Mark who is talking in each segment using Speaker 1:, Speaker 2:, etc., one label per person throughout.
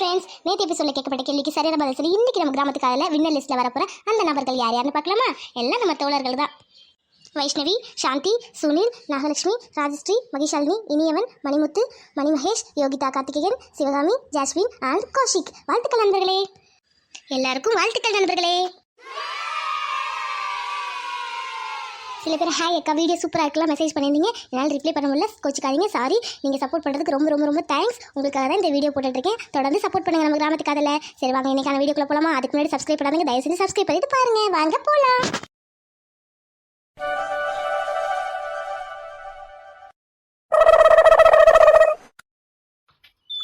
Speaker 1: Friends நேற்று எபிசோட கேட்கப்பட்ட கேள்விக்கு சரியான பதில் சொல்லி இன்னைக்கு நம்ம கிராமத்துக்கு அதில் வின்னர் லிஸ்ட்டில் வரப்போகிற அந்த நபர்கள் யார் யாருன்னு பார்க்கலாமா? எல்லாம் நம்ம தோழர்கள் தான். Vaishnavi Shanthi Sunil Nagalakshmi Rajashree Mahishalini Iniyavan Manimuthu Manimahesh Yogitha Karthikeyan Sivakami Jasmine and Kaushik. வாழ்த்துக்கள் நண்பர்களே. எல்லாருக்கும் வாழ்த்துக்கள் நண்பர்களே. சில பேர் ஹாய் அக்கா வீடியோ சூப்பராக இருக்கலாம் மெசேஜ் பண்ணியிருந்தீங்க. என்னால் ரிப்ளை பண்ண முடியல. கோச்சிக்காதீங்க. சாரி நீங்கள் சப்போர்ட் பண்ணுறதுக்கு ரொம்ப ரொம்ப ரொம்ப தேங்க்ஸ் உங்களுக்காக தான் இந்த வீடியோ போட்டுட்ருக்கேன். தொடர்ந்து சப்போர்ட் பண்ணுங்க நம்ம கிராமத்துக்கு அதில் சரி வாங்க இன்னைக்கான வீடியோக்குள்ள போகலாமா அதுக்கு முன்னாடி சப்ஸ்கிரைப் பண்ணாதீங்க. தயவு செஞ்சு சப்ஸ்கிரைப் பண்ணிட்டு பாருங்க. வாங்க போகலாம்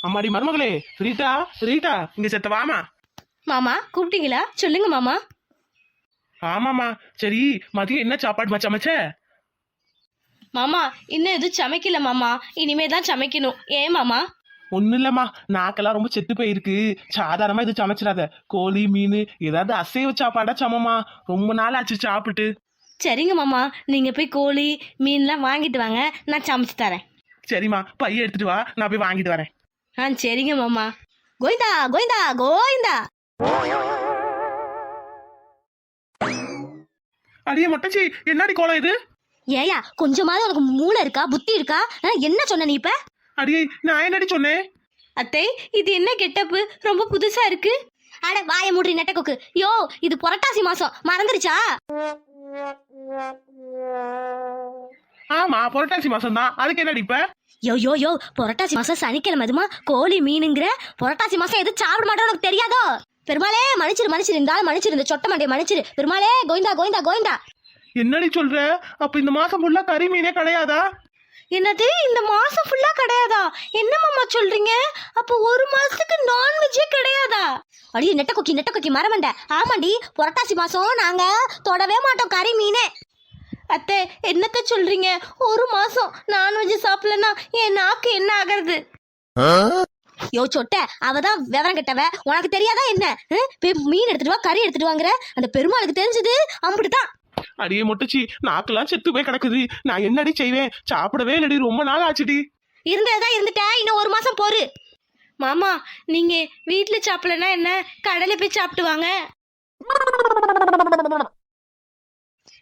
Speaker 2: அம்மாடி மருமகளே ரீட்டா ரீட்டா இங்க செத்த வாமா
Speaker 3: மாமா கூப்பிட்டீங்களா? சொல்லுங்க மாமா.
Speaker 2: ஆமாமா சரி மதியம் என்ன சாப்பாடு சமைச்ச?
Speaker 3: மாமா இன்னும் எதுவும் சமைக்கல மாமா. இனிமே தான் சமைக்கணும். ஏன் மாமா?
Speaker 2: ஒன்றும் இல்லைம்மா. நாக்கெல்லாம் ரொம்ப செத்து போயிருக்கு. சாதாரணமா இது சமைச்சிடாத. கோழி மீன் ஏதாவது அசைவ சாப்பாடா சமமா ரொம்ப நாள் ஆச்சு சாப்பிட்டு.
Speaker 3: சரிங்க மாமா. நீங்க போய் கோழி மீன்லாம் வாங்கிட்டு வாங்க. நான் சமைச்சு தரேன்.
Speaker 2: சரிம்மா. பைய எடுத்துட்டு வா. நான் போய் வாங்கிட்டு வரேன்.
Speaker 3: ஆ சரிங்க மாமா. கோவிந்தா கோவிந்தா கோவிந்தா.
Speaker 2: அடியே மொட்டச்சி என்னடி கோலம் இது?
Speaker 3: ஏயா கொஞ்சமாவது உனக்கு மூளை இருக்கா புத்தி இருக்கா? என்ன சொன்ன நீ இப்ப?
Speaker 2: அடியே நான் என்னடி சொன்னேன்?
Speaker 3: அத்தை இது என்ன கெட்டப்பு? ரொம்ப புதுசா இருக்கு. அட வாய மூடி நெட்டக்கோக்கு யோ இது புரட்டாசி மாசம். மறந்துருச்சா?
Speaker 2: ஆமா புரட்டாசி மாசம் தான் அதுக்கு என்னடி இப்ப?
Speaker 3: யோ யோ யோ புரட்டாசி மாசம் சனிக்கிழமை அதுமா? கோழி மீனுங்கிற? புரட்டாசி மாசம் எதுவும் சாப்பிட மாட்டோம் உனக்கு தெரியாதோ? பெருமாளே மன்னிச்சிரு மன்னிச்சிரு. இந்த ஆள் மன்னிச்சிரு இந்த சொட்ட மண்டிய மன்னிச்சிரு. பெருமாளே கோவிந்தா கோவிந்தா கோவிந்தா.
Speaker 2: என்னடி சொல்ற? அப்ப இந்த மாசம் ஃபுல்லா கறி மீனே கிடையாதா?
Speaker 3: என்னது? இந்த மாசம் ஃபுல்லா கிடையாதா? என்ன மாமா சொல்றீங்க? அப்போ ஒரு மாசத்துக்கு நான்வெஜ்ஜே கிடையாதா? அடி நெட்ட கொக்கி நெட்ட கொக்கி மரமண்ட. ஆமாண்டி புரட்டாசி மாசம் நாங்க தொடவே மாட்டோம் கறி மீனே. அத்தை என்னத்த சொல்றீங்க? ஒரு மாசம் நான்வெஜ் சாப்பிடலன்னா என் நாக்கு என்ன ஆகிறது? யோ சொட்ட அவ தான் விவரம் கெட்டவ. உனக்கு தெரியாதா என்ன? மீன் எடுத்துட்டு வா கறி எடுத்துட்டு வாங்குற. அந்த பெருமாளுக்கு தெரிஞ்சது? அம்பிட்டுதான்.
Speaker 2: அடியே மொட்டச்சி நாக்கெல்லாம் செத்து போய் கிடக்குது. நான் என்னடி செய்வேன்? சாப்பிடவே இல்லடி ரொம்ப நாள் ஆச்சுடி.
Speaker 3: இருந்ததா இருந்துட்டா இன்னும் ஒரு மாசம் போரு. மாமா நீங்க வீட்ல சாப்பிடலன்னா என்ன? கடையில போய் சாப்பிட்டு வாங்க.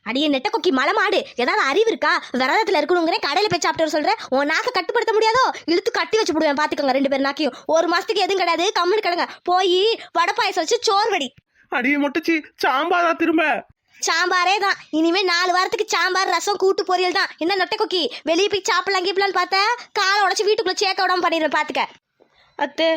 Speaker 3: அடியே நெட்ட கொக்கி மலை மாடு ஏதாவது அறிவு இருக்கா? விரதத்துல இருக்கணுங்கிற கடையில போய் சாப்பிட்டு வர சொல்றேன் உன் நாக்க கட்டுப்படுத்த முடியாதோ? இழுத்து கட்டி வச்சு விடுவேன் பாத்துக்கோங்க ரெண்டு பேரும் நாக்கையும். ஒரு மாசத்துக்கு எதுவும் கிடையாது கம்முனு கிடங்க. போய் வடை பாயசம் வச்சு சோறு வடி.
Speaker 2: அடியே மொட்டச்சி சாம்பாரா திரும்ப?
Speaker 3: சாம்பாரே தான். இனிமே நாலு வாரத்துக்கு சாம்பார் ரசம் கூட்டு பொரியல் தான். என்ன நொட்டை கொக்கி வெளியே போய் சாப்பிடலாம் கீப்பிடலான்னு பார்த்தா? காலை உடச்சி வீட்டுக்குள்ள சேர்க்க விடாம பண்ணிடுவேன் பாத்துக்க. அத்தை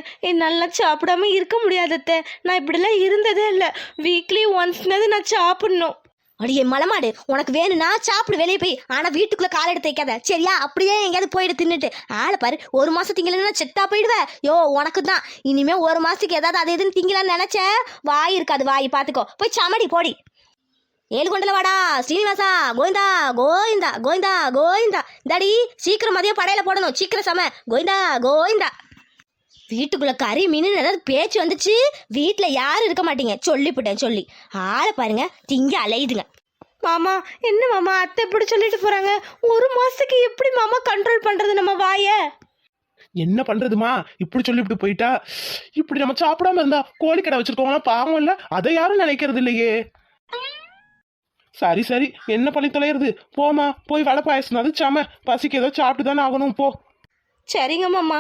Speaker 3: நல்லா சாப்பிடாம இருக்க முடியாது அத்தை. நான் இப்படிலாம் இருந்ததே இல்லை. வீக்லி ஒன்ஸ்னாவது நான் சாப்பிடணும். அடியே மலமாடு உனக்கு வேணும்னா சாப்பிடு வெளியே போய். ஆனா வீட்டுக்குள்ள கால் எடுத்து வைக்காத. சரியா? அப்படியே எங்கேயாவது போயிட்டு தின்னுட்டு. ஆளை பாரு ஒரு மாசம் திங்கலன்னா செத்தா போயிடுவேன் யோ உனக்கு தான். இனிமே ஒரு மாசத்துக்கு ஏதாவது அது எதுன்னு திங்கலான்னு நினைச்ச வாய் இருக்காது. வாய் பாத்துக்கோ. போய் சமடி போடி. ஏழு கொண்டல வாடா ஸ்ரீனிவாசா கோவிந்தா கோவிந்தா கோவிந்தா கோவிந்தா. தடி சீக்கிரம் மதியம் படையில போடணும். சீக்கிரம் சம. கோவிந்தா கோவிந்தா. வீட்டுக்குள்ள கறி மீன் ஏதாவது பேச்சு வந்துச்சு வீட்டில் யாரும் இருக்க மாட்டீங்க. சொல்லிவிட்டேன் சொல்லி. ஆளை பாருங்க திங்க அலையுதுங்க. மாமா என்ன மாமா அத்தை இப்படி சொல்லிட்டு போறாங்க? ஒரு மாசத்துக்கு எப்படி மாமா கண்ட்ரோல் பண்றது நம்ம வாய?
Speaker 2: என்ன பண்றதுமா? இப்படி சொல்லிவிட்டு போயிட்டா? இப்படி நம்ம சாப்பிடாம இருந்தா கோழி கடை வச்சிருக்கோங்களா பாவம் இல்ல? அதை யாரும் நினைக்கிறது இல்லையே. சரி சரி. என்ன பண்ணி தொலைகிறது போமா போய் வடை பாயசம் அது சாம. பசிக்கு ஏதோ சாப்பிட்டு தானே ஆகணும் போ.
Speaker 3: சரிங்க மாமா.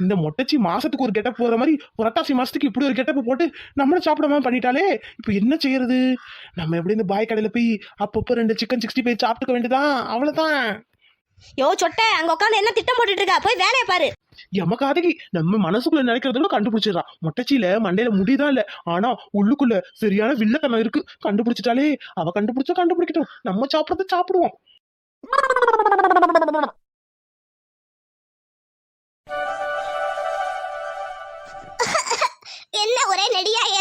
Speaker 2: இந்த மொட்டச்சி மாசத்துக்கு ஒரு கெட்டப் போற மாதிரி புரட்டாசி மாசத்துக்கு இப்படி ஒரு கெட்டப் போட்டு நம்மளும் சாப்பிடாம பண்ணிட்டாலே இப்போ என்ன செய்யறது? நம்ம எப்படி இந்த பாய் கடையில போய் அப்பப்போ ரெண்டு சிக்கன் சிக்ஸ்டி ஃபைவ் சாப்பிட்டுக்க வேண்டியதான் அவ்வளவுதான்.
Speaker 3: யோ சொட்டை அங்க உட்காந்து என்ன திட்டம் போட்டுட்டு இருக்கா? போய் வேலையை பாரு.
Speaker 2: எமக்காதகி நம்ம மனசுக்குள்ள நினைக்கிறத விட கண்டுபிடிச்சிடறான் மொட்டச்சியில மண்டையில முடிதான் இல்ல. ஆனா உள்ளுக்குள்ள சரியான வில்லத்தனம் இருக்கு. கண்டுபிடிச்சிட்டாலே அவ கண்டுபிடிச்சா கண்டுபிடிக்கட்டும். நம்ம சாப்பிடறத சாப்பிடுவோம்.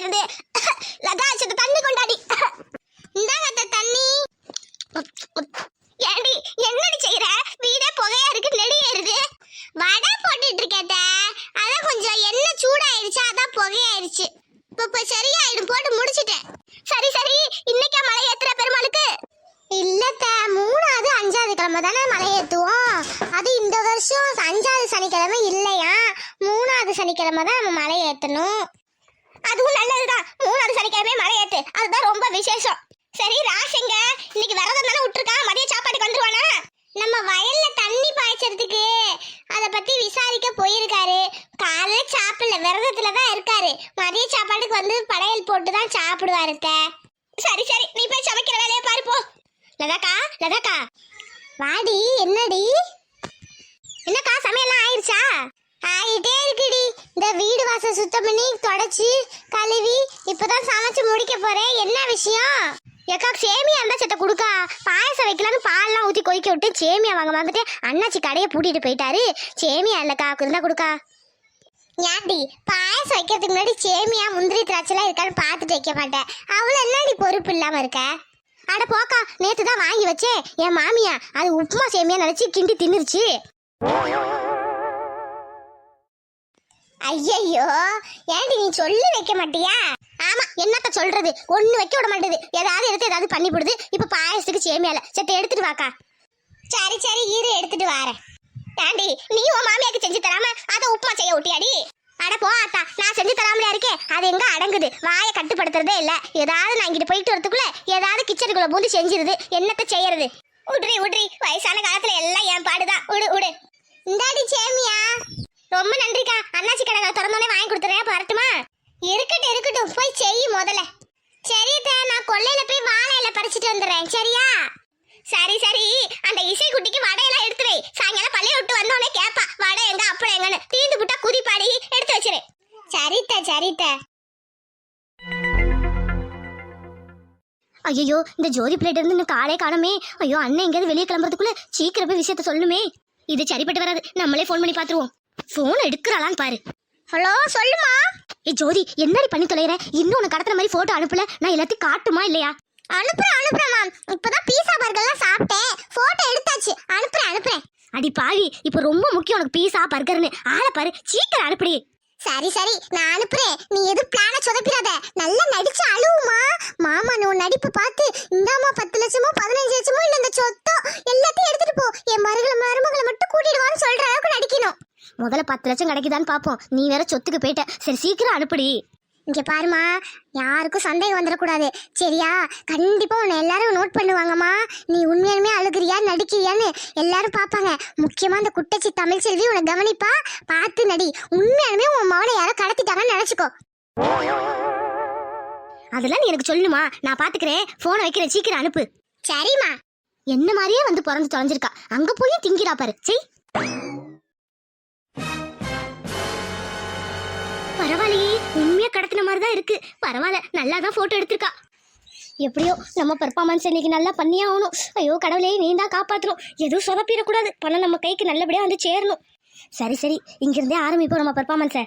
Speaker 1: இருந்து ஏறுது லதா சத்து தண்ணி கொண்டாடி. இந்தாங்க அத்தை தண்ணி. ஏண்டி என்னடி செய்யற வீடே புகையா இருக்கு நெடி ஏறுது வடை போட்டுட்டு இருக்கேன் அதான் கொஞ்சம் எண்ணெய் சூடாயிருச்சு அதான் புகையாயிருச்சு இப்ப இப்ப சரியாயிடும் போட்டு முடிச்சிட்டேன் சரி சரி இன்னைக்கா மலை ஏத்துற பெருமாளுக்கு இல்லத்த மூணாவது அஞ்சாவது கிழமை தானே மலை ஏத்துவோம் அது இந்த வருஷம் அஞ்சாவது சனிக்கிழமை இல்லையா மூணாவது
Speaker 3: சனிக்கிழமை தான் நம்ம மலை ஏற்றணும் அதுவும் நல்லதுதான் மூணாவது சனிக்கிழமை மலை ஏத்து அதுதான் ரொம்ப விசேஷம் சரி ராசிங்க இன்னைக்கு விரதம் தானே விட்டுருக்கா மதிய சாப்பாட்டுக்கு வந்துருவானா நம்ம வயல்ல தண்ணி பாய்ச்சறதுக்கு. அதை பத்தி விசாரிக்க போயிருக்காரு. காலைல சாப்பிடல விரதத்துல தான் இருக்காரு. மதிய சாப்பாட்டுக்கு வந்து படையல் போட்டு தான் சாப்பிடுவாரு சரி சரி நீ போய் சமைக்கிற வேலையை பாரு போ. லதாக்கா லதாக்கா. வாடி என்னடி? என்னக்கா சமையல்லாம் ஆயிடுச்சா ஆகிட்டே இருக்குடி. இந்த வீடு வாசல் சுத்தம் பண்ணி தொடச்சி கழுவி இப்போதான் சமைச்சு முடிக்க போறேன். என்ன விஷயம்? ஏக்கா சேமியா இருந்தா சேத்த கொடுக்கா. பாயசம் வைக்கலான்னு பால்லாம் ஊத்தி கொதிக்க விட்டு சேமியா வாங்க வாங்கிட்டு அண்ணாச்சி கடையை பூட்டிட்டு போயிட்டாரு. சேமியா இல்லக்கா இருந்தா கொடுக்கா. ஏன்டி பாயசம் வைக்கிறதுக்கு முன்னாடி சேமியா முந்திரி திராட்சைலாம் இருக்கான்னு பார்த்துட்டு வைக்க மாட்டேன். அவ்வளோ என்னடி பொறுப்பு இல்லாம இருக்க? அட போக்கா நேத்து தான் வாங்கி வச்சேன் என் மாமியா அது உப்புமா சேமியா நினைச்சு கிண்டி தின்னுருச்சு. ஐயையோ ஏன்டி நீ சொல்லி வைக்க மாட்டியா? ஆமா என்னத்த சொல்றது? ஒண்ணு வைக்க விட மாட்டேது ஏதாவது எடுத்து ஏதாவது பண்ணி போடுது. இப்ப பாயசத்துக்கு சேமியால. சத்த எடுத்துட்டு வாக்கா. சரி சரி இரு எடுத்துட்டு வாரேன். ஏண்டி நீ உன் மாமியாக்கு செஞ்சு தராம அதை உப்புமா செய்ய ஒட்டியாடி அட போ ஆத்தா. நான் செஞ்சு தராமலையா இருக்கேன் அது எங்க அடங்குது? வாயை கட்டுப்படுத்துறதே இல்ல. ஏதாவது நான் இங்கிட்டு போயிட்டு வரதுக்குள்ள ஏதாவது கிச்சனுக்குள்ள பூந்து செஞ்சிருது. என்னத்த செய்யறது? உட்ரி உட்ரி. வயசான காலத்துல எல்லாம் என் பாடுதான். உடு உடு. இந்தாடி சேமியா. ரொம்ப நன்றிக்கா. அண்ணாச்சி கடை திறந்தோடனே வாங்கி கொடுத்துறேன். வரட்டுமா? இருக்கட்டும் இருக்கட்டும். போய் செய் முதல்ல. சரி நான் கொல்லையில போய் வாழையில பறிச்சிட்டு பறிச்சுட்டு வந்துடுறேன். சரியா? சரி சரி. அந்த இசை குட்டிக்கு வடையெல்லாம் எடுத்து வை. சாயங்காலம் பள்ளியை விட்டு வந்தோடனே கேட்பா வடை எங்க அப்பளம் எங்கன்னு. தீந்து புட்டா குதிப்பாடி எடுத்து வச்சிரு. சரித்த சரித்த ஐயோ இந்த ஜோதி பிளேட் இருந்து இன்னும் காலே காணுமே. ஐயோ அண்ணன் எங்கேயாவது வெளியே கிளம்புறதுக்குள்ள சீக்கிரம் போய் விஷயத்த சொல்லுமே. இது சரிப்பட்டு வராது. நம்மளே ஃபோன் பண்ணி பார்த்துருவோம். ஃபோன் எடுக்கிறாளான்னு பாரு. ஹலோ சொல்லுமா. ஏ ஜோதி என்னடி பண்ணி தொலைற? இன்னும் உனக்கு கடத்துற மாதிரி போட்டோ அனுப்பல? நான் எல்லாத்தையும் காட்டுமா இல்லையா? அனுப்புறேன் அனுப்புறேன் மேம் இப்பதான் பீஸா பர்கர்லாம் சாப்பிட்டேன். போட்டோ எடுத்தாச்சு. அனுப்புறேன் அனுப்புறேன். அடி பாவி இப்போ ரொம்ப முக்கியம் உனக்கு பீஸா பர்கர்னு ஆளை பாரு சீக்கிரம் அனுப்புடி. சரி சரி. நான் அனுப்புறேன். நீ எதுவும் பிளான சொதப்பிடாத. நல்லா நடிச்சு அழுவுமா. மாமா உன் நடிப்பு பார்த்து இந்தாமா பத்து லட்சமோ பதினஞ்சு லட்சமோ இல்ல இந்த சொத்தோ எல்லாத்தையும் எடுத்துட்டு போ. என் மருகளை மருமகளை மட்டும் கூட்டிடுவான்னு சொல்ற அளவுக்கு நடிக்கணும். முதல்ல பத்து லட்சம் கிடைக்குதான்னு பாப்போம். நீ வேற சொத்துக்கு போயிட்ட. சரி சீக்கிரம் அனுப்புடி. இங்க பாருமா யாருக்கும் சந்தேகம் வந்துடக்கூடாது. சரியா? கண்டிப்பா உன்னை எல்லாரும் நோட் பண்ணுவாங்கம்மா. நீ உண்மையாலுமே அழுகிறியா நடிக்கிறியான்னு எல்லாரும் பார்ப்பாங்க முக்கியமா அந்த குட்டச்சி தமிழ் செல்வி உன்னை கவனிப்பா. பார்த்து நடி. உண்மையாலுமே உன் மவனை யாரோ கடத்திட்டாங்கன்னு நினைச்சுக்கோ. அதெல்லாம் நீ எனக்கு சொல்லணுமா நான் பாத்துக்கிறேன். போனை வைக்கிறேன். சீக்கிரம் அனுப்பு. சரிம்மா. என்ன மாதிரியே வந்து பிறந்து தொலைஞ்சிருக்கா. அங்க போய் திங்கிறா பாரு. செய். பரவாயில்லையே. உண்மையா கடத்தின மாதிரி தான் இருக்கு. பரவாயில்ல நல்லா தான் போட்டோ எடுத்திருக்கா. எப்படியோ நம்ம பெர்ஃபார்மன்ஸ் இன்னைக்கு நல்லா பண்ணியே ஆகணும். ஐயோ கடவுளே நீ தான் காப்பாற்றணும் எதுவும் சொதப்பிடக்கூடாது. பணம் நம்ம கைக்கு நல்லபடியாக வந்து சேரணும். சரி சரி இங்கிருந்தே ஆரம்பிப்போம் நம்ம பெர்ஃபார்மன்ஸை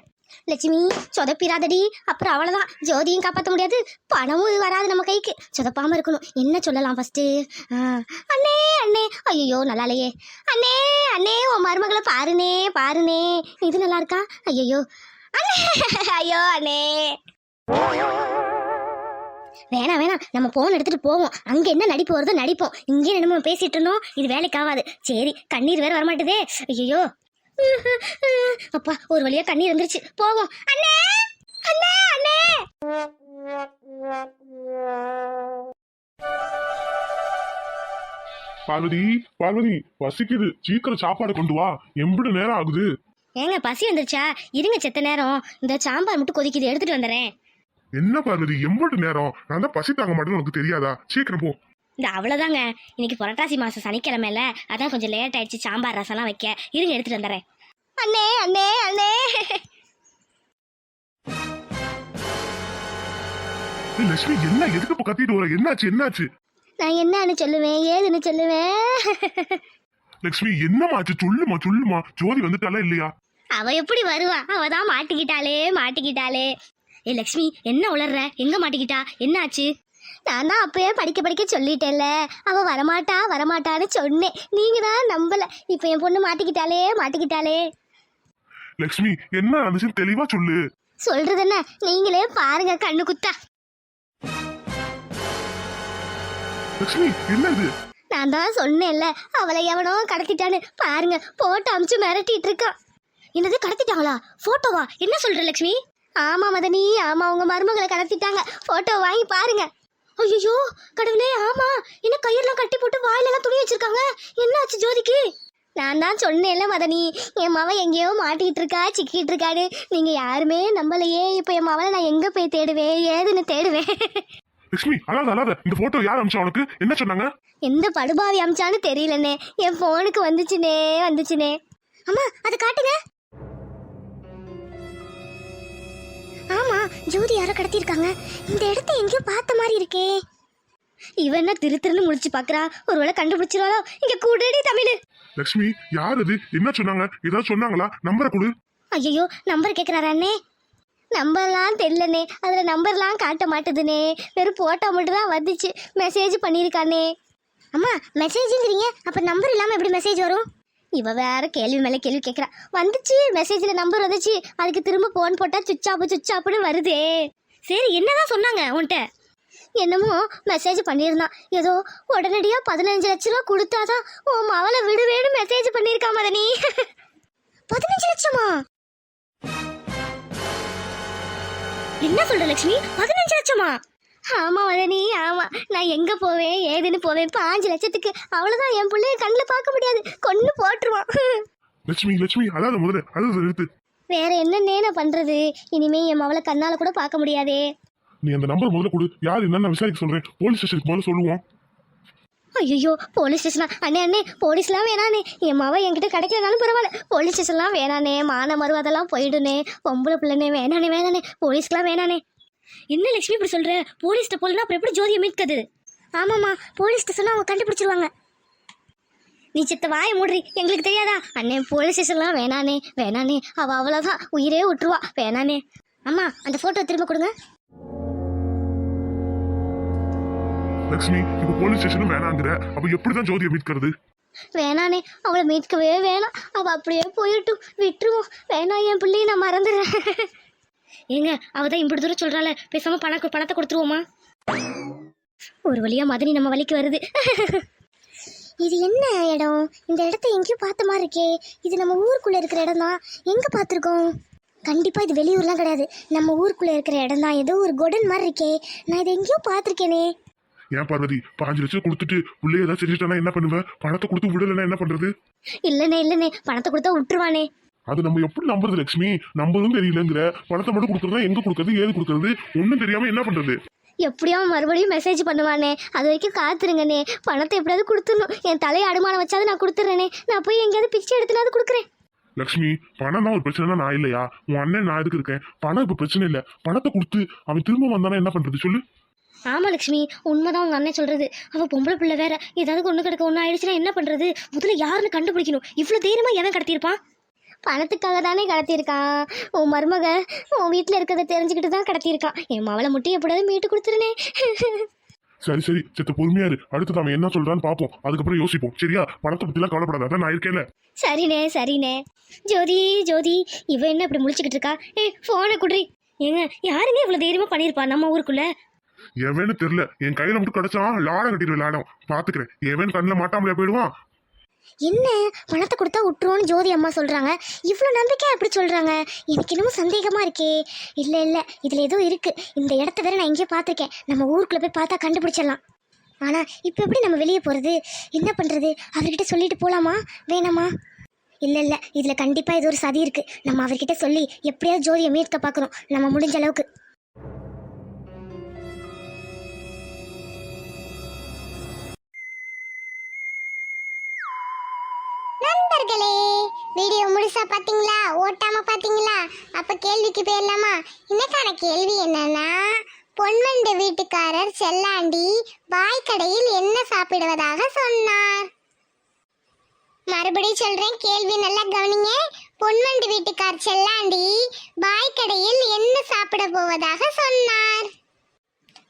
Speaker 3: லட்சுமி சொதப்பிராதடி அப்புறம் அவ்வளோதான் ஜோதியும் காப்பாற்ற முடியாது. பணமும் வராது நம்ம கைக்கு. சொதப்பாமல் இருக்கணும். என்ன சொல்லலாம் ஃபஸ்ட்டு அண்ணே அண்ணே. ஐயோ நல்லாலையே அண்ணே அண்ணே உன் மருமகளை பாருனே பாருனே. இது நல்லா இருக்கா? ஐயோ ஐயோ அண்ணே. வேணாம் வேணாம். நம்ம போன் எடுத்துட்டு போவோம். அங்க என்ன நடிப்பு வருதோ நடிப்போம். இங்கே நம்ம பேசிட்டு இருந்தோம். இது வேலைக்கு ஆகாது. சரி கண்ணீர் வேற வரமாட்டுதே. ஐயோ அப்பா ஒரு வழியா கண்ணீர் வந்துருச்சு. போவோம். அண்ணே! அண்ணே அண்ணே!
Speaker 4: பார்வதி பார்வதி பசிக்குது. சீக்கிரம் சாப்பாடு கொண்டு வா. எம்பிடு நேரம் ஆகுது.
Speaker 3: ஏங்க பசி வந்துருச்சா? இருங்க செத்த நேரம். இந்த சாம்பார் மட்டும் கொதிக்குது எடுத்துட்டு வந்துடுறேன்.
Speaker 4: என்ன பார்வதி எம்பிடு நேரம்? நான் தான் பசி தாங்க மாட்டேன்னு உனக்கு தெரியாதா? சீக்கிரம் போ.
Speaker 3: இந்த அவ்வளோதாங்க இன்னைக்கு புரட்டாசி மாதம் சனிக்கிழமையில. அதான் கொஞ்சம் லேட் ஆயிடுச்சு சாம்பார் ரசம்லாம் வைக்க. இருங்க எடுத்துட்டு வந்துடுறேன். அண்ணே அண்ணே அண்ணே.
Speaker 4: ஏய், லட்சுமி என்ன எதுக்கு இப்ப கத்திட்டு வர? என்னாச்சு என்னாச்சு?
Speaker 3: நான் என்னன்னு சொல்லுவேன் ஏதுன்னு சொல்லுவேன்.
Speaker 4: லட்சுமி என்னமாச்சு சொல்லுமா சொல்லுமா. ஜோதி வந்துட்டாலா இல்லையா?
Speaker 3: அவ எப்படி வருவா? அவ தான் மாட்டிக்கிட்டாளே மாட்டிக்கிட்டாளே. ஏ லக்ஷ்மி என்ன உளர்ற? எங்க மாட்டிக்கிட்டா? என்ன ஆச்சு நான் தான் அப்பயே படிக்க படிக்க சொல்லிட்டேன்ல. அவ வரமாட்டா வரமாட்டான்னு சொன்னேன். நீங்க தான் நம்பல. இப்போ என் பொண்ணு மாட்டிக்கிட்டாளே மாட்டிக்கிட்டாளே.
Speaker 4: லட்சுமி என்ன நடந்துச்சுன்னு தெளிவா சொல்லு.
Speaker 3: சொல்றது என்ன நீங்களே பாருங்க கண்ணு குத்தா.
Speaker 4: லட்சுமி என்ன இது
Speaker 3: நான் தான் சொன்னேன்ல அவளை எவனோ கடத்திட்டான்னு. பாருங்க போட்டு அமுச்சு மிரட்டிட்டு இருக்கான் என்னது கடத்திட்டாங்களா? போட்டோவா? என்ன சொல்ற லட்சுமி ஆமா மதனி ஆமா உங்க மருமகளை கடத்திட்டாங்க. போட்டோ வாங்கி பாருங்க. ஐயோ கடவுளே ஆமா. என்ன கயிறுலாம் கட்டி போட்டு வாயிலெல்லாம் துணி வச்சிருக்காங்க? என்னாச்சு ஜோதிக்கு? நான் தான் சொன்னேன்ல மதனி என் மவன் எங்கேயோ மாட்டிக்கிட்டு இருக்கா சிக்கிட்டு இருக்காரு நீங்க யாருமே நம்பலையே. இப்போ என் மவனை நான் எங்க போய் தேடுவேன் ஏதுன்னு தேடுவேன்
Speaker 4: லட்சுமி அழாத அழாத. இந்த போட்டோ யார் அனுப்பிச்சா உனக்கு? என்ன சொன்னாங்க?
Speaker 3: எந்த படுபாவி அமிச்சான்னு தெரியலண்ணே. என் ஃபோனுக்கு வந்துச்சுனே வந்துச்சுனே அம்மா அதை காட்டுங்க. ஜோதி யாரோ கடத்திருக்காங்க இந்த இடத்த எங்கேயோ பார்த்த மாதிரி இருக்கே. இவன் என்ன திரு திருன்னு முடிச்சு பாக்குறா ஒருவேளை கண்டுபிடிச்சிருவாளோ? இங்க கூடடி தமிழ்.
Speaker 4: லட்சுமி யார் அது? என்ன சொன்னாங்க? ஏதாவது சொன்னாங்களா? நம்பரை கொடு.
Speaker 3: ஐயோ நம்பர் கேட்குறாரு அண்ணே? நம்பர்லாம் தெரிலனே அதில் நம்பர்லாம் காட்ட மாட்டுதுனே வெறும் போட்டோ மட்டும் தான் வந்துச்சு. மெசேஜ் பண்ணியிருக்கானே அம்மா மெசேஜுங்கிறீங்க அப்போ நம்பர் இல்லாமல் எப்படி மெசேஜ் வரும்? இவ வேற கேள்வி மேலே கேள்வி கேட்குறா வந்துச்சு மெசேஜில் நம்பர் வந்துச்சு. அதுக்கு திரும்ப ஃபோன் போட்டால் சுச்சாப்பு சுச்சாப்புன்னு வருதே. சரி என்னதான் சொன்னாங்க உன்கிட்ட? என்னமோ மெசேஜ் பண்ணியிருந்தான். ஏதோ உடனடியாக பதினஞ்சு லட்ச ரூபா கொடுத்தாதான் உன் மவளை விடுவேன்னு மெசேஜ் பண்ணியிருக்கா மதனி பதினஞ்சு லட்சமா? என்ன சொல்ற லட்சுமி? பதினஞ்சு லட்சமா? ஆமா மதனி ஆமா. நான் எங்க போவேன் ஏதுன்னு போவேன்? பாஞ்சு லட்சத்துக்கு அவ்வளவுதான் என் பிள்ளைய கண்ணில் பார்க்க முடியாது. கொன்னு போட்டுருவான்.
Speaker 4: லட்சுமி லட்சுமி அழாத முதல்ல அழுது நிறுத்து
Speaker 3: வேற என்னன்னே நான் பண்றது? இனிமே என் மவளை கண்ணால கூட பார்க்க முடியாதே.
Speaker 4: நீ அந்த நம்பர் முதல்ல கொடு. யார் என்னன்னு விசாரிக்க சொல்றேன். போலீஸ் ஸ்டேஷனுக்கு முதல்ல சொல்லுவோம்.
Speaker 3: ஐயோ போலீஸ் ஸ்டேஷனா? அண்ணே அண்ணே போலீஸ்லாம் வேணானே என் மவ என்கிட்ட கிடைக்கலனாலும் பரவாயில்ல. போலீஸ் ஸ்டேஷன்லாம் வேணானே மான மறு அதெல்லாம் போயிடுனே பொம்பளை பிள்ளைனே வேணானே வேணானே போலீஸ்க்குலாம் வேணானே என்ன லட்சுமி இப்படி சொல்ற? போலீஸ்ட்ட போலனா அப்புறம் எப்படி ஜோதியை மீட்குது ஆமாம்மா போலீஸ் சொன்னா அவங்க கண்டுபிடிச்சிருவாங்க. நீ சித்த வாய மூடுறி எங்களுக்கு தெரியாதா? அண்ணே போலீஸ் ஸ்டேஷன்லாம் வேணானே வேணானே அவ அவ்வளோதான் உயிரே விட்டுருவா. வேணானே அம்மா அந்த ஃபோட்டோ திரும்ப கொடுங்க.
Speaker 4: லட்சுமி இப்ப போலீஸ் ஸ்டேஷனும் வேணாங்கிற. அப்ப எப்படிதான் ஜோதியை மீட்கிறது?
Speaker 3: வேணானே அவளை மீட்கவே வேணாம். அவள் அப்படியே போயிட்டும் விட்டுருவோம் வேணாம் என் பிள்ளையை நான் மறந்துடுறேன். ஏங்க அவ தான் இப்படி தூரம் சொல்கிறாள் பேசாமல் பணம் பணத்தை கொடுத்துருவோமா? ஒரு வழியா மதனி நம்ம வழிக்கு வருது. இது என்ன இடம்? இந்த இடத்த எங்கேயும் பார்த்த மாதிரி இருக்கே. இது நம்ம ஊருக்குள்ளே இருக்கிற இடம் தான் எங்கே பார்த்துருக்கோம்? கண்டிப்பாக இது வெளியூர்லாம் கிடையாது. நம்ம ஊருக்குள்ளே இருக்கிற இடம் தான் ஏதோ ஒரு கொடன் மாதிரி இருக்கே. நான் இதை எங்கேயோ பார்த்துருக்கேனே.
Speaker 4: ஏன் பார்வதி பாஞ்சு லட்சம் கொடுத்துட்டு உள்ளே ஏதாவது செஞ்சுட்டானா என்ன பண்ணுவேன் பணத்தை கொடுத்து விடலைன்னா என்ன பண்றது?
Speaker 3: இல்லைண்ணே இல்லைண்ணே. பணத்தை கொடுத்தா விட்டுருவானே.
Speaker 4: அது நம்ம எப்படி நம்புறது லட்சுமி நம்பதும் தெரியலங்கிற. பணத்தை மட்டும் கொடுக்கறதா எங்க கொடுக்கறது ஏது கொடுக்கறது? ஒண்ணும் தெரியாம என்ன பண்றது?
Speaker 3: எப்படியும் அவன் மறுபடியும் மெசேஜ் பண்ணுவானே. அது வரைக்கும் காத்துருங்கண்ணே. பணத்தை எப்படியாவது கொடுத்துடணும். என் தலையை அடமானம் வச்சாவது நான் கொடுத்துட்றேனே. நான் போய் எங்கேயாவது பிச்சை எடுத்துனாவது கொடுக்குறேன்.
Speaker 4: லட்சுமி பணம் தான் ஒரு பிரச்சனை நான் இல்லையா? உன் அண்ணன் நான் எதுக்கு இருக்கேன்? பணம் இப்ப பிரச்சனை இல்ல. பணத்தை கொடுத்து அவன் திரும்ப வந்தானா என்ன பண்றது? சொல்லு.
Speaker 3: ஆமா லட்சுமி உண்மைதான் உங்க அண்ணன் சொல்றது. அவ பொம்பளை பிள்ளை வேற. ஏதாவது ஒண்ணு கிடக்க ஒண்ணு ஆயிடுச்சுன்னா என்ன பண்றது? முதல்ல யாருன்னு கண்டுபிடிக்கணும். இவ்வளவு தைரியமா எவன் கடத்தியிருப்பான்? பணத்துக்காக தானே கடத்தியிருக்கான். உன் மருமக உன் வீட்டில் இருக்கிறத தெரிஞ்சுக்கிட்டு தான் கடத்தியிருக்கான். என் மவளை முட்டி எப்படியாவது மீட்டு கொடுத்துருனே.
Speaker 4: சரி சரி செத்த பொறுமையா இரு அடுத்து அவன் என்ன சொல்றான்னு பாப்போம். அதுக்கப்புறம் யோசிப்போம். சரியா? பணத்தை பத்தி எல்லாம் கவலைப்படாத. அதான் நான் இருக்கேன்ல.
Speaker 3: சரிண்ணே சரிண்ணே. ஜோதி ஜோதி இவ என்ன இப்படி முழிச்சுக்கிட்டு இருக்கா? ஏ ஃபோனை குடுறி. ஏங்க யாருங்க இவ்வளவு தைரியமா பண்ணியிருப்பா நம்ம ஊருக்குள்ள?
Speaker 4: எவன்னு தெரியல. என் கையில மட்டும் கிடைச்சான் லாடம் கட்டிடுவேன் லாடம். பாத்துக்கிறேன். எவன் கண்ணில் மாட்டாமலே போயிடுவான்?
Speaker 3: என்ன? பணத்தை கொடுத்தா விட்டுருவோன்னு ஜோதி அம்மா சொல்கிறாங்க இவ்வளோ நம்பிக்கையா எப்படி சொல்கிறாங்க எனக்கு இன்னமும் சந்தேகமாக இருக்கே. இல்லை இல்லை. இதில் ஏதோ இருக்குது இந்த இடத்த வேற நான் எங்கேயோ பார்த்துருக்கேன். நம்ம ஊருக்குள்ளே போய் பார்த்தா கண்டுபிடிச்சிடலாம். ஆனால் இப்போ எப்படி நம்ம வெளியே போகிறது என்ன பண்ணுறது அவர்கிட்ட சொல்லிட்டு போகலாமா வேணாமா? இல்லை இல்லை. இதில் கண்டிப்பாக ஏதோ ஒரு சதி இருக்குது நம்ம அவர்கிட்ட சொல்லி எப்படியாவது ஜோதியை மீட்க பார்க்குறோம் நம்ம முடிஞ்ச அளவுக்கு. வீடியோ முழுசா பாத்தீங்களா? ஓட்டாம பாத்தீங்களா? அப்ப கேள்விக்கு போயிடலாமா? இன்னைக்கான கேள்வி என்னன்னா பொன்வண்டு வீட்டுக்காரர் செல்லாண்டி வாய்க்கடையில் என்ன சாப்பிடுவதாக சொன்னார். மறுபடியும் சொல்றேன் கேள்வி நல்லா கவனிங்க. பொன்வண்டு வீட்டுக்கார் செல்லாண்டி வாய்க்கடையில் என்ன சாப்பிட போவதாக சொன்னார்.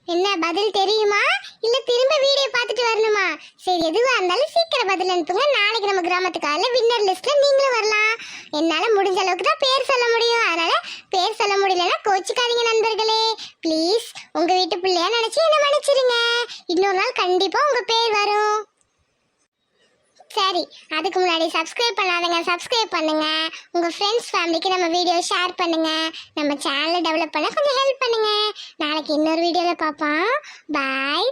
Speaker 3: என்ன பதில் தெரியுமா? இல்ல திரும்ப வீடியோ பார்த்துட்டு வரணுமா? சரி எதுவா இருந்தாலும் சீக்கிரம் பதில் அனுப்புங்க. நாளைக்கு நம்ம கிராமத்துக்கால வின்னர் லிஸ்ட்ல நீங்களும் வரலாம். என்னால முடிஞ்ச அளவுக்கு தான் பேர் சொல்ல முடியும். அதனால பேர் சொல்ல முடியலன்னா கோச்சிக்காதீங்க நண்பர்களே. ப்ளீஸ் உங்க வீட்டு பிள்ளையா நினைச்சு என்ன மன்னிச்சிருங்க. இன்னொரு நாள் கண்டிப்பா உங்க பேர் வரும்.
Speaker 1: சரி அதுக்கு முன்னாடி சப்ஸ்கிரைப் பண்ணாதங்க சப்ஸ்கிரைப் பண்ணுங்க. உங்க ஃப்ரெண்ட்ஸ் ஃபேமிலிக்கு நம்ம வீடியோ ஷேர் பண்ணுங்க. நம்ம சேனலை டெவலப் பண்ண கொஞ்சம் ஹெல்ப் பண்ணுங்க. நாளைக்கு இன்னொரு வீடியோல பார்ப்போம். பாய்